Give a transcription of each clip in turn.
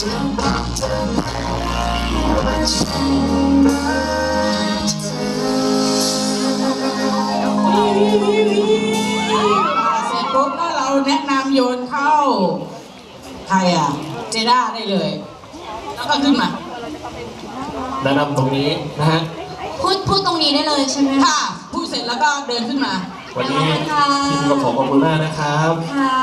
จะบอกเธอไหมว่าฉันรัก แนะนำโยนเข้าใครอะ เจด้าได้เลย แล้วก็ขึ้นมาแนะนำตรงนี้นะฮะ พูดพูดตรงนี้ได้เลยใช่ไหมคะค่ะพูดเสร็จแล้วก็เดินขึ้นมาวันนี้ทีมก็ขอขอบคุณมากนะครับค่ะ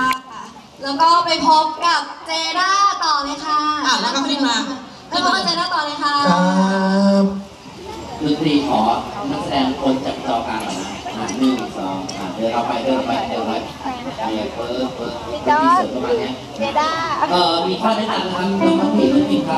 แล้วก็ไปพบกับเจด้าต่อเลยค่ะอะแล้วก็ขึ้นมาไปพบกับเจด้าต่อเลยค่ะครับดนตรีขอนักแสดงคนจับจอกลางก่อนนะอะหนึ่งสองอะเดินเราไปเดินไปเดินไป เนี่ยเปิดเปิดดนตรีสดประมาณเนี้ยเจด้า เอ่อมีข้อแนะนำนะครับน้องๆพี่น้องๆครับ